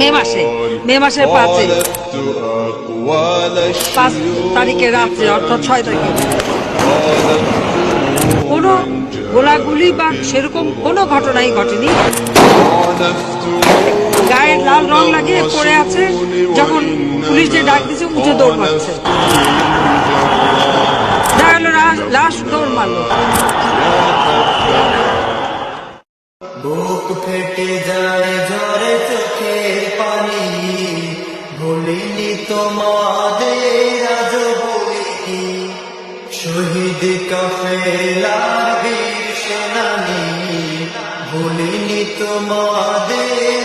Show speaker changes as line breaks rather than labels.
মে মাসে,
মে মাসের
পাঁচে
পাঁচ
তারিখে রাত্রে, অর্থাৎ ছয় তারিখে। কোনো গোলাগুলি বা সেরকম কোনো ঘটনাই ঘটেনি। গায়ে লাল রং লাগিয়ে পড়ে আছে, যখন পুলিশ যে ডাক দিচ্ছে উঠে দৌড় মারছে। লাশ দৌড় মারলো।
বুক ফেটে যায় ঝরে চোখের পানি। ভুলিনি তোমাদের আজ বলিনি শহীদ কাফেলার বীর সেনানি ভুলিনি তোমাদের